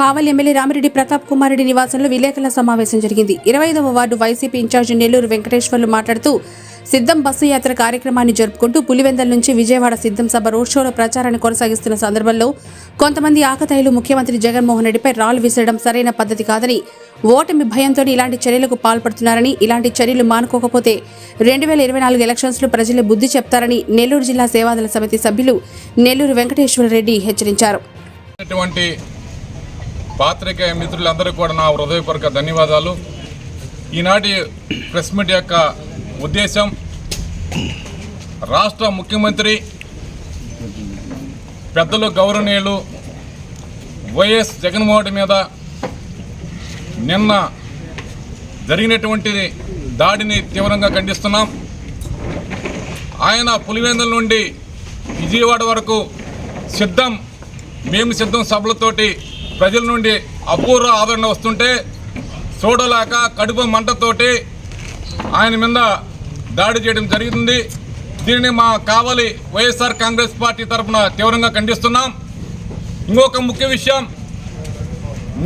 కావలి MLA Ramireddy Pratap Kumar Reddy నివాసంలో విలేకరుల సమావేశం జరిగింది. ఇరవై ఐదవ ward YCP incharge Nellore Venkateswarlu మాట్లాడుతూ సిద్ధం బస్సు యాత్ర కార్యక్రమాన్ని జరుపుకుంటూ పులివెందల నుంచి విజయవాడ సిద్ధం సభ రోడ్ షోలో ప్రచారాన్ని కొనసాగిస్తున్న సందర్భంలో కొంతమంది ఆకతాయిలు ముఖ్యమంత్రి జగన్మోహన్ రెడ్డిపై రాళ్ళు విసరడం సరైన పద్ధతి కాదని ఓటమి భయంతో ఇలాంటి చర్యలకు పాల్పడుతున్నారని ఇలాంటి చర్యలు మానుకోకపోతే రెండు వేల ఇరవై నాలుగు ఎలక్షన్స్లో ప్రజలే బుద్ధి చెప్తారని నెల్లూరు జిల్లా సేవాదళ సమితి సభ్యులు నెల్లూరు వెంకటేశ్వర రెడ్డి హెచ్చరించారు పాత్రికేయ మిత్రులందరికీ కూడా నా హృదయపూర్వక ధన్యవాదాలు. ఈనాటి ప్రెస్ మీట్ యొక్క ఉద్దేశం రాష్ట్ర ముఖ్యమంత్రి పెద్దలు గౌరవనీయులు వైఎస్ జగన్మోహన్ రెడ్డి మీద నిన్న జరిగినటువంటి దాడిని తీవ్రంగా ఖండిస్తున్నాం. ఆయన పులివెందుల నుండి విజయవాడ వరకు సిద్ధం మేము సిద్ధం సభలతోటి ప్రజల నుండి అపూర్వ ఆదరణ వస్తుంటే చూడలేక కడుపు మంటతోటి ఆయన మీద దాడి చేయడం జరుగుతుంది దీనిని మా కావలి వైఎస్ఆర్ కాంగ్రెస్ పార్టీ తరఫున తీవ్రంగా ఖండిస్తున్నాం. ఇంకొక ముఖ్య విషయం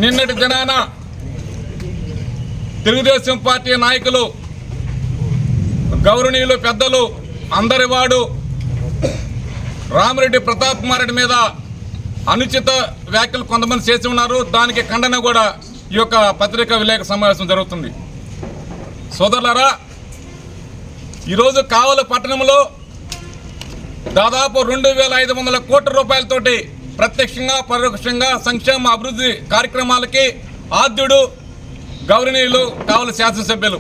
నిన్నటి దినాన తెలుగుదేశం పార్టీ నాయకులు గౌరవనీయులు పెద్దలు అందరి వాడు రామిరెడ్డి ప్రతాప్ కుమార్ రెడ్డి మీద అనుచిత వ్యాఖ్యలు కొంతమంది చేసి ఉన్నారు. దానికి ఖండన కూడా ఈ యొక్క పత్రికా విలేక సమావేశం జరుగుతుంది. సోదరులారా ఈరోజు కావల పట్టణంలో దాదాపు రెండు వేల ఐదు వందల కోట్ల రూపాయలతోటి ప్రత్యక్షంగా పరోక్షంగా సంక్షేమ అభివృద్ధి కార్యక్రమాలకి ఆద్యుడు గౌరవనీయులు కావల శాసనసభ్యులు.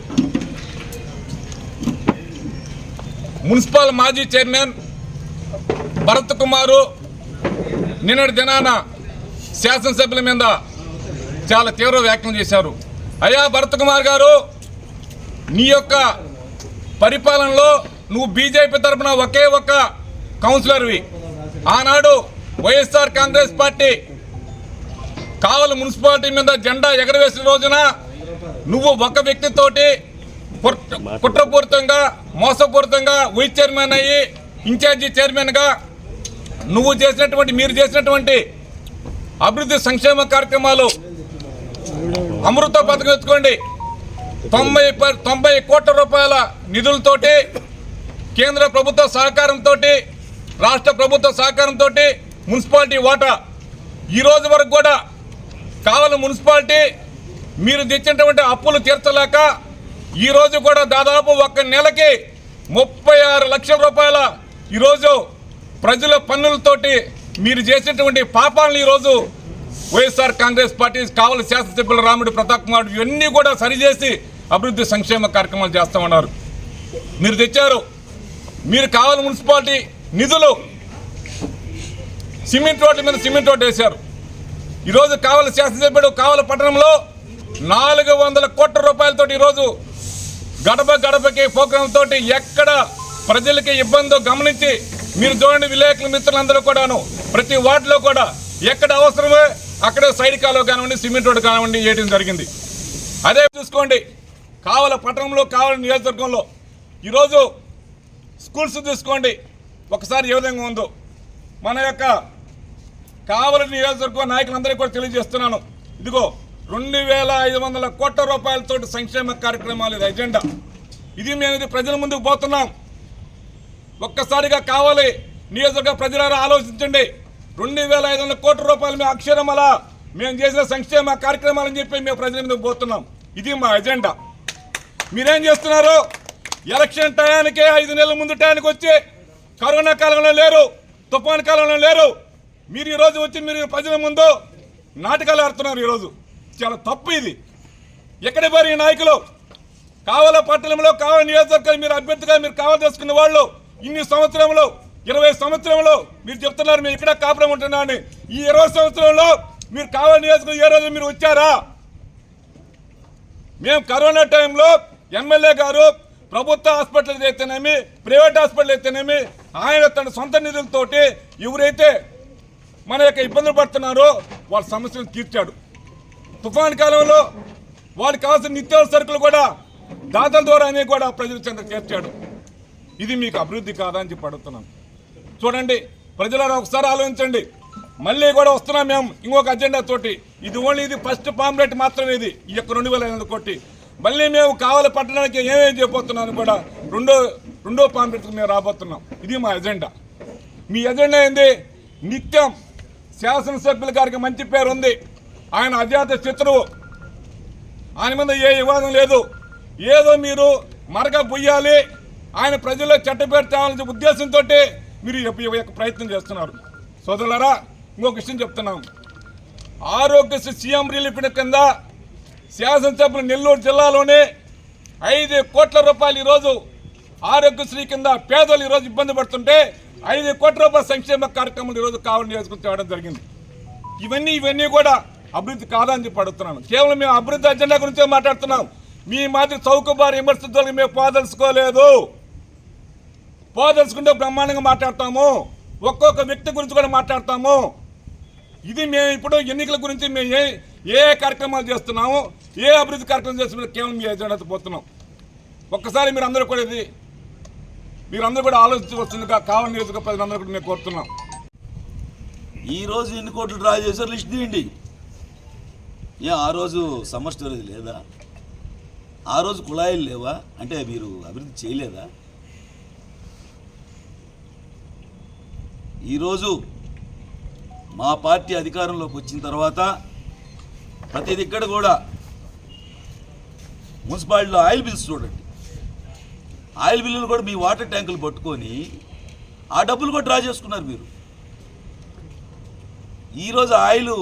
మున్సిపల్ మాజీ చైర్మన్ భరత్ కుమారు నిన్నటి దినాన శాసనసభ్యుల మీద చాలా తీవ్ర వ్యాఖ్యలు చేశారు. అయ్యా భరత్ కుమార్ గారు నీ యొక్క పరిపాలనలో నువ్వు బీజేపీ తరఫున ఒకే ఒక్క కౌన్సిలర్వి. ఆనాడు YSR Congress party Kavali municipality మీద జెండా ఎగరవేసిన రోజున నువ్వు ఒక వ్యక్తితోటి కుట్రపూరితంగా మోసపూరితంగా వైస్ చైర్మన్ అయ్యి ఇన్ఛార్జి చైర్మన్గా నువ్వు చేసినటువంటి మీరు చేసినటువంటి అభివృద్ధి సంక్షేమ కార్యక్రమాలు అమృత పథకం ఎత్తుకోండి తొంభై ప- తొంభై కోట్ల రూపాయల నిధులతోటి కేంద్ర ప్రభుత్వ సహకారంతో రాష్ట్ర ప్రభుత్వ సహకారంతో మున్సిపాలిటీ వాటా. ఈ రోజు వరకు కూడా కావలి మున్సిపాలిటీ మీరు తెచ్చినటువంటి అప్పులు తీర్చలేక ఈ రోజు కూడా దాదాపు ఒక్క నెలకి ముప్పై ఆరు లక్షల రూపాయల ఈరోజు ప్రజల పన్నులతోటి మీరు చేసినటువంటి పాపాలను ఈరోజు వైఎస్ఆర్ కాంగ్రెస్ పార్టీ కావలి శాసనసభ్యులు రాముడు ప్రతాప్ కుమార్ ఇవన్నీ కూడా సరిచేసి అభివృద్ధి సంక్షేమ కార్యక్రమాలు చేస్తూ ఉన్నారు. మీరు తెచ్చారు. మీరు కావాలి మున్సిపాలిటీ నిధులు సిమెంట్ రోడ్ల మీద సిమెంట్ రోడ్డు వేశారు. ఈరోజు కావలి శాసనసభ్యుడు కావలి పట్టణంలో నాలుగు వందల కోట్ల రూపాయలతో ఈరోజు గడప గడపకి ప్రోగ్రాం తోటి ఎక్కడ ప్రజలకి ఇబ్బందో గమనించి మీరు చూడండి విలేకరుల మిత్రులందరూ కూడాను. ప్రతి వార్డులో కూడా ఎక్కడ అవసరమే అక్కడ సైడ్ కాలువ కానివ్వండి సిమెంట్ రోడ్డు కానివ్వండి చేయడం జరిగింది. అదే చూసుకోండి. కావల పట్టణంలో కావలి నియోజకవర్గంలో ఈరోజు స్కూల్స్ తీసుకోండి. ఒకసారి ఏ విధంగా ఉందో. మన యొక్క కావలి నియోజకవర్గ నాయకులందరికీ కూడా తెలియజేస్తున్నాను. ఇదిగో రెండు వేల ఐదు వందల కోట్ల రూపాయలతో సంక్షేమ కార్యక్రమాలు ఇది అజెండా. ఇది మేము ఇది ప్రజల ముందుకు పోతున్నాం. ఒక్కసారిగా కావాలి. నియోజకవర్గ ప్రజలారా ఆలోచించండి. రెండు వేల ఐదు వందల కోట్ల రూపాయలు మేము అక్షరం అలా మేము చేసిన సంక్షేమ కార్యక్రమాలని చెప్పి మేము ప్రజల మీద పోతున్నాం. ఇది మా ఎజెండా. మీరేం చేస్తున్నారు? ఎలక్షన్ టయానికే ఐదు నెలల ముందు టయానికి వచ్చి కరోనా కాలంలో లేరు తుఫాన్ కాలంలో లేరు. మీరు ఈరోజు వచ్చి మీరు ప్రజల ముందు నాటకాలు ఆడుతున్నారు ఈరోజు. చాలా తప్పు ఇది. ఎక్కడ పోయి ఈ నాయకులు? కావాల పట్టణంలో కావాల నియోజకవర్గాలు మీరు అభ్యర్థిగా మీరు కావాలి చేసుకున్న వాళ్ళు ఇన్ని సంవత్సరంలో ఇరవై సంవత్సరంలో మీరు చెప్తున్నారు మేము ఇక్కడ కాపురం ఉంటున్నామని. ఈ ఇరవై సంవత్సరంలో మీరు కావాలి నియోజకవర్గం ఏ రోజు మీరు వచ్చారా? మేము కరోనా టైంలో ఎమ్మెల్యే గారు ప్రభుత్వ హాస్పిటల్ అయితేనేమి ప్రైవేట్ హాస్పిటల్ అయితేనేమి ఆయన తన సొంత నిధులతోటి ఎవరైతే మన యొక్క ఇబ్బందులు పడుతున్నారో వాళ్ళ సమస్యలు తీర్చాడు. తుఫాన్ కాలంలో వాళ్ళకి కావాల్సిన నిత్యావసర సరుకులు కూడా దాతల ద్వారానే కూడా ప్రజలు చెంద చేర్చాడు. ఇది మీకు అభివృద్ధి కాదా అని చెప్పి అడుగుతున్నాను. చూడండి ప్రజలను ఒకసారి ఆలోచించండి. మళ్ళీ కూడా వస్తున్నాం మేము ఇంకొక అజెండా తోటి. ఇది ఓన్లీ ఇది ఫస్ట్ పాంప్లెట్ మాత్రమే ఇది. ఈ యొక్క రెండు వేల ఐదు కోటి మళ్ళీ మేము కావాలి పట్టడానికి ఏమేమి చేయబోతున్నాను కూడా రెండో రెండో పాంప్లెట్కి మేము రాబోతున్నాం. ఇది మా ఎజెండా మీ ఎజెండా ఏంది? నిత్యం శాసనసభ్యుల గారికి మంచి పేరు ఉంది. ఆయన అజాత శత్రువు. ఆయన మీద ఏ వివాదం లేదు. ఏదో మీరు మరక పొయ్యాలి ఆయన ప్రజల్లో చెట్టపేరు తేవాలనే ఉద్దేశంతో మీరు యొక్క- ప్రయత్నం చేస్తున్నారు. సోదరులరా ఇంకొక విషయం చెప్తున్నాం. ఆరోగ్యశ్రీ సీఎం రిలీఫ్ కింద శాసనసభ్యులు నెల్లూరు జిల్లాలోనే ఐదు కోట్ల రూపాయలు ఈరోజు ఆరోగ్యశ్రీ కింద పేదలు ఈరోజు ఇబ్బంది పడుతుంటే ఐదు కోట్ల రూపాయల సంక్షేమ కార్యక్రమాలు ఈరోజు కావాలి నియోజకవర్గం తేవడం జరిగింది. ఇవన్నీ ఇవన్నీ కూడా అభివృద్ధి కాదని చెప్పి అడుగుతున్నాను. కేవలం మేము అభివృద్ధి అజెండా గురించే మాట్లాడుతున్నాం. మీ మాదిరి చౌకబారు విమర్శించాలని మేము పోదలుచుకోలేదు. పోదలుచుకుంటే బ్రహ్మాండంగా మాట్లాడతాము. ఒక్కొక్క వ్యక్తి గురించి కూడా మాట్లాడతాము. ఇది మేము ఇప్పుడు ఎన్నికల గురించి మేము ఏ ఏ కార్యక్రమాలు చేస్తున్నాము ఏ అభివృద్ధి కార్యక్రమం చేస్తున్నామో కేవలం మీ ఎజెండాతో పోతున్నాం. ఒక్కసారి మీరు అందరూ కూడా ఇది మీరందరూ కూడా ఆలోచించవలసిందిగా కావాలి నియోజక ప్రజలందరూ కూడా మేము కోరుతున్నాం. ఈరోజు ఎన్ని కోట్లు డ్రా చేశారు లిస్ట్ తీయండి. ఏ ఆ రోజు సమ్మర్ స్టోరేజ్ లేదా? ఆ రోజు కుళాయిలు లేవా? అంటే మీరు అభివృద్ధి చేయలేదా? ఈరోజు మా పార్టీ అధికారంలోకి వచ్చిన తర్వాత ప్రతి దిక్కడ కూడా మున్సిపాలిటీలో ఆయిల్ బిల్స్ చూడండి. ఆయిల్ బిల్లులు కూడా మీ వాటర్ ట్యాంకులు పట్టుకొని ఆ డబ్బులు కూడా డ్రా చేసుకున్నారు మీరు. ఈరోజు ఆయిల్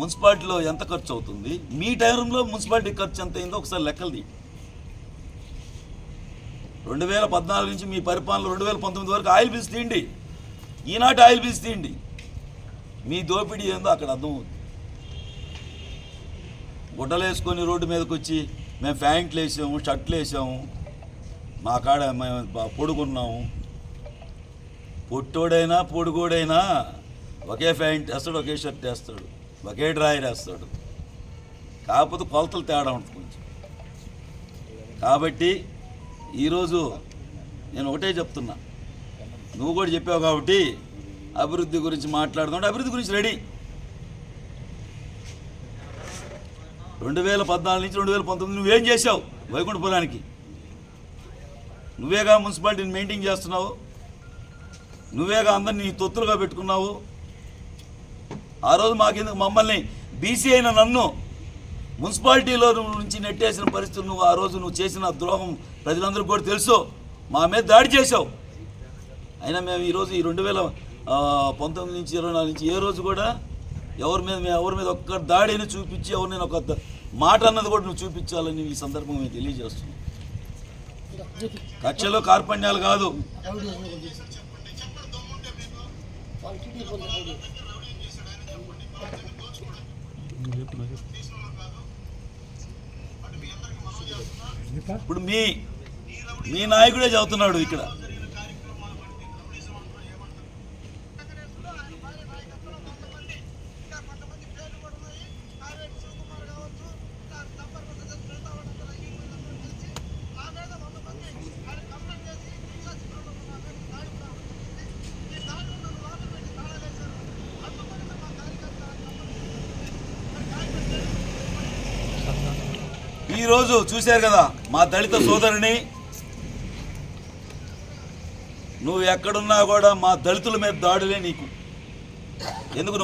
మున్సిపాలిటీలో ఎంత ఖర్చు అవుతుంది? మీ టైంలో మున్సిపాలిటీ ఖర్చు ఎంత అయిందో ఒకసారి లెక్కలు తీ రెండు వేల పద్నాలుగు నుంచి మీ పరిపాలన రెండు వేల పంతొమ్మిది వరకు ఆయిల్ బిల్స్ తీయండి. ఈనాటి ఆయిల్ బిల్స్ తీయండి మీ దోపిడీ ఏందో అక్కడ అర్థమవుతుంది గుడ్డలు వేసుకొని రోడ్డు మీదకి వచ్చి మేము ప్యాంట్లు వేసాము షర్ట్లు వేసాము మా కాడ మేము పొడుకున్నాము. పొడుగున్నాము పొట్టోడైనా పొడుగోడైనా ఒకే ప్యాంట్ వేస్తాడు ఒకే షర్ట్ వేస్తాడు ఒకే డ్రాయర్ వేస్తాడు. కాకపోతే కొలతలు తేడా ఉంటుంది కొంచెం. కాబట్టి ఈరోజు నేను ఒకటే చెప్తున్నా. నువ్వు కూడా చెప్పావు కాబట్టి అభివృద్ధి గురించి మాట్లాడుతుంటే అభివృద్ధి గురించి రెడీ. రెండు వేల పద్నాలుగు నుంచి రెండు వేల పంతొమ్మిది నువ్వేం చేసావు వైకుంఠపురానికి. నువ్వేగా మున్సిపాలిటీని మెయింటైన్ చేస్తున్నావు? నువ్వేగా అందరినీ తొత్తులుగా పెట్టుకున్నావు? ఆ రోజు మాకెందుకు మమ్మల్ని బీసీ అయిన నన్ను మున్సిపాలిటీలో నుంచి నెట్టేసిన పరిస్థితులు నువ్వు ఆ రోజు నువ్వు చేసిన ద్రోహం ప్రజలందరికీ కూడా తెలుసు. మా మీద దాడి చేసావు అయినా మేము ఈరోజు ఈ రెండు వేల పంతొమ్మిది నుంచి ఇరవై నాలుగు నుంచి ఏ రోజు కూడా ఎవరి మీద మేము ఎవరి మీద ఒక్క దాడిని చూపించి ఎవరినైనా ఒక మాట అన్నది కూడా నువ్వు చూపించాలని ఈ సందర్భం మేము తెలియజేస్తున్నాం. కక్షలో కార్పణ్యాలు కాదు. ఇప్పుడు మీ మీ నాయకుడే చదువుతున్నాడు ఇక్కడ. ఈరోజు చూశారు కదా మా దళిత సోదరుని? నువ్వు ఎక్కడున్నా కూడా మా దళితుల మీద దాడులే నీకు. ఎందుకు నువ్వు